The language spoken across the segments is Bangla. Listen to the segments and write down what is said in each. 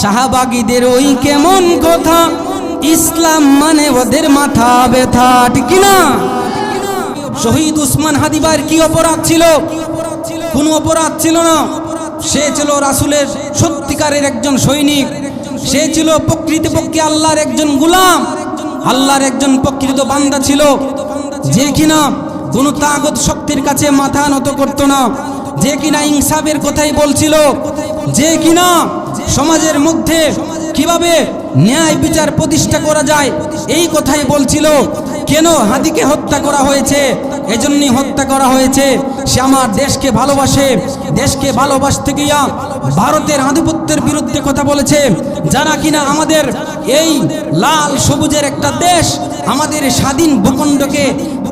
শাহবাগীদের ওই কেমন কথা? ইসলাম মানে ওদের মাথা ব্যথা, ঠিক না শহীদ উসমান হাদিবার কি অপরাধ ছিল? কোনো অপরাধ ছিল না। সে ছিল রাসুলের সত্যিকারের একজন সৈনিক। সে ছিল প্রকৃতপক্ষে আল্লাহর একজন গুলাম। আল্লাহর একজন প্রকৃত বান্দা ছিল। যে কিনা কোনো তাগত শক্তির কাছে মাথা নত করত না। যে কিনা ইনসাফের কথাই বলছিল। যে কিনা সমাজের মধ্যে কীভাবে ন্যায় বিচার প্রতিষ্ঠা করা যায়, এই কথাই বলছিল, কেন হাদিকে হত্যা করা হয়েছে? এজন্যই হত্যা করা হয়েছে। সে আমার দেশকে ভালোবাসে, দেশকে ভালোবাসতে গিয়া ভারতের আধিপত্যের বিরুদ্ধে কথা বলেছে। যারা কিনা আমাদের এই লাল সবুজের একটা দেশ, আমাদের স্বাধীন ভূখণ্ডকে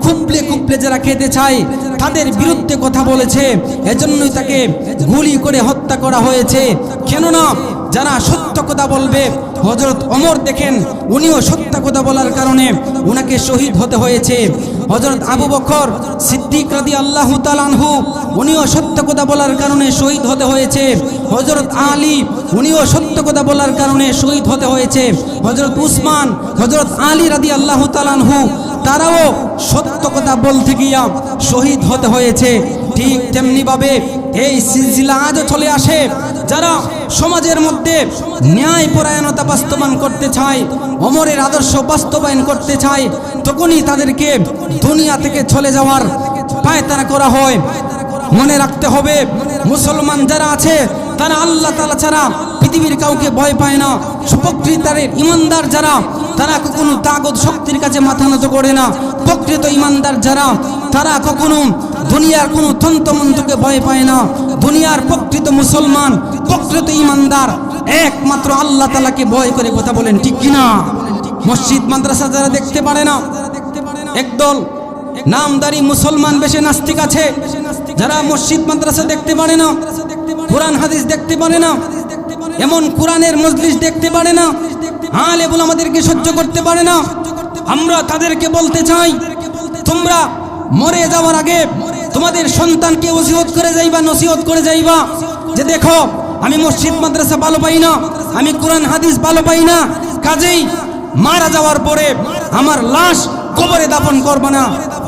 খুবলে খুবলে যারা খেতে চায়, তাদের বিরুদ্ধে কথা বলেছে। এজন্যই তাকে গুলি করে হত্যা করা হয়েছে। কেননা যারা সত্য কথা বলবে হজরত অমর দেখেন, উনিও সত্য কথা বলার কারণে উনাকে শহীদ হতে হয়েছে। হজরত আবু বকর সিদ্দিক রাদি আল্লাহ তালানহু উনিও সত্য কথা বলার কারণে শহীদ হতে হয়েছে। হজরত আলী, উনিও সত্য কথা বলার কারণে শহীদ হতে হয়েছে। হজরত উসমান হজরত আলী রাদি আল্লাহ তালানহু তারাও সত্য কথা বলতে গিয়া শহীদ হতে হয়েছে। ঠিক তেমনিভাবে এই সিলসিলা আজও চলে আসে। যারা সমাজের মধ্যে ন্যায় পরায়ণতা বাস্তবায়ন করতে চায়, অমরের আদর্শ বাস্তবায়ন করতে চায়, তখনই তাদেরকে দুনিয়া থেকে চলে যাওয়ার পায়তারা করা হয়। মনে রাখতে হবে, মুসলমান যারা আছে, তারা আল্লাহ তালা ছাড়া পৃথিবীর কাউকে ভয় পায় না। সুপ্রকৃতারের ইমানদার যারা, তারা কখনো তাগত শক্তির কাছে মাথা নত করে না। প্রকৃত ইমানদার যারা, তারা কখনো দুনিয়ার কোনো তন্ত্রমন্ত্রকে ভয় পায় না। দুনিয়ার প্রকৃত মুসলমান, প্রকৃত ইমানদার, একমাত্র আল্লাহ তালাকে ভয় করে কথা বলেন, ঠিক কিনা মসজিদ, মাদ্রাসা যারা দেখতে পারে না, একদল নামদারি মুসলমান বেশে নাস্তিক আছে। যারা মসজিদ, মাদ্রাসা দেখতে পারে না, কোরআন, হাদিস দেখতে পারে না এমন কোরআনের মজলিস দেখতে পারে না। আলে বলে আমাদেরকে সহ্য করতে পারে না। আমরা তাদেরকে বলতে চাই, তোমরা মরে যাওয়ার আগে তোমাদের সন্তানকে ওসিহত করে যাইবা, নসিহত করে যাইবা। যে দেখো, আমি মসজিদ, মাদ্রাসা ভালো পাই না, আমি কোরআন, হাদিস ভালো পাই না। কাজেই মারা যাওয়ার পরে আমার লাশ কবরে দাফন করবা না।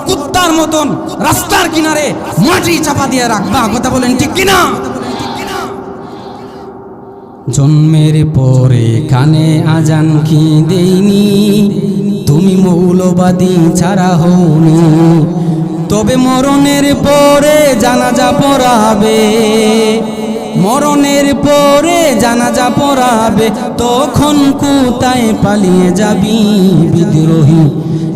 কুত্তার মতন রাস্তার কিনারে মাটি চাপা দিয়ে রাখবা। কথা বলেন ঠিক কিনা? জন্মের পরে কানে আজান কি দেইনি? তুমি মৌলবাদী ছাড়া হওনি। তবে মরণের পরে জানা জানাজা পড়াবে। মরণের পরে জানা জানাজা পড়াবে। তখন কোথায় পালিয়ে যাবি বিদ্রোহী?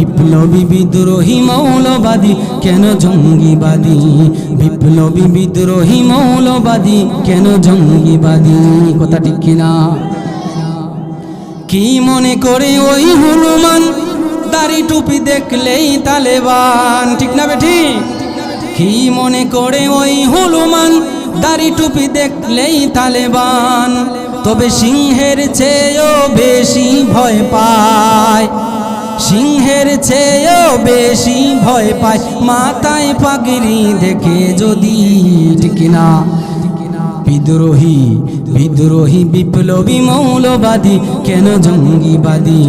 বিপ্লবী বিদ্রোহী মৌলবাদী, কেন জঙ্গিবাদী? বিপ্লবী বিদ্রোহী মৌলবাদী, কেন জঙ্গিবাদী? কথা ঠিক কিনা? কি মনে করে ওই হনুমান? দাড়ি টুপি দেখলেই তালেবান, ঠিক না বেঠি? কি মনে করে ওই হনুমান? দাড়ি টুপি দেখলেই তালেবান, তবে সিংহের চেয়েও বেশি ভয় পায় সিংহের চেয়েও বেশি ভয় পায়। মাথায় পাগড়ি দেখে যদি ঠিক না বিদ্রোহী বিদ্রোহী, বিপ্লবী, মৌলবাদী, কেন জঙ্গিবাদী?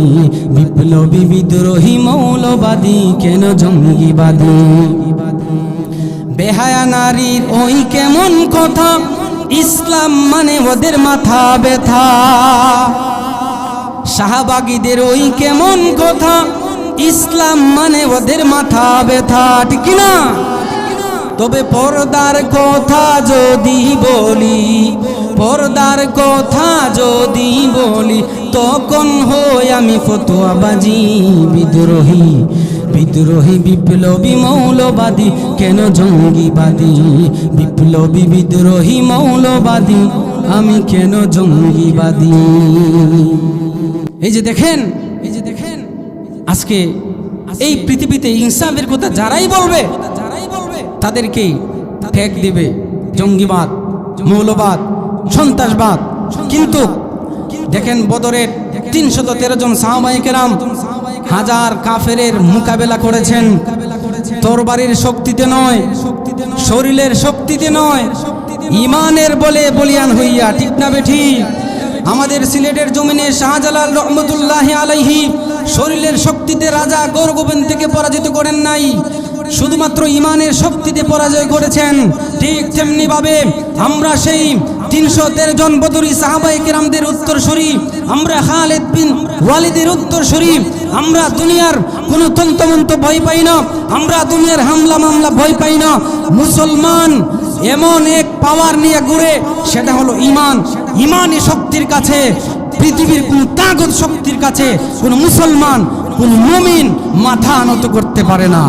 বিপ্লবী, বিদ্রোহী, মৌলবাদী, কেন জঙ্গিবাদী? বেহায়া নারীর ওই কেমন কথা? ইসলাম মানে ওদের মাথা ব্যথা। শাহবাগীদের ওই কেমন কথা? ইসলাম মানে ওদের মাথা ব্যথা, ঠিক না তবে পর্দার কথা যদি বলি, পর্দার কথা যদি বলি, তখন হই আমি ফতুয়াবাজি বিদ্রোহী। বিদ্রোহী, বিপ্লবী, মৌলবাদী, কেন জঙ্গিবাদী? বিপ্লবী, বিদ্রোহী, মৌলবাদী, আমি কেন জঙ্গিবাদী? এই যে দেখেন, এই যে দেখেন, আজকে এই পৃথিবীতে ইনসাফের কথা যারাই বলবে যারাই বলবে তাদেরকেই ঠেক দিবে। জঙ্গিবাদ, মৌলবাদ, সন্ত্রাসবাদ, কিন্তু দেখেন বদরের তিনশত তেরো জন সাহাবাহিকেরাম হাজার কাফের মোকাবেলা করেছেন। তরবারির শক্তিতে নয়, শরীরের শক্তিতে নয়, ইমানের বলে বলিয়ান হইয়া ঠিক না বেঠি আমাদের সিলেটের জমিনে শাহজালাল রহমতুল্লাহ আলাইহি শরীরের শক্তিতে রাজা গৌরগোবিন্দ থেকে পরাজিত করেন নাই। শুধুমাত্র ইমানের শক্তিতে পরাজয় করেছেন ঠিক তেমনি ভাবে আমরা সেই তিনশো তেরো জন বদরি সাহাবাই উত্তর শরীফ আমরা খালেদ বিন ওয়ালিদের উত্তর শরীফ আমরা দুনিয়ার কোনো তন্তমন্ত ভয় পাই না, আমরা দুনিয়ার হামলা মামলা ভয় পাই না। মুসলমান এমন এক পাওয়ার নিয়ে ঘুরে, সেটা হলো ইমান। ইমানই শক্তির কাছে, পৃথিবীর কোন তাগত শক্তির কাছে কোন মুসলমান, কোন মুমিন মাথা আনত করতে পারে না।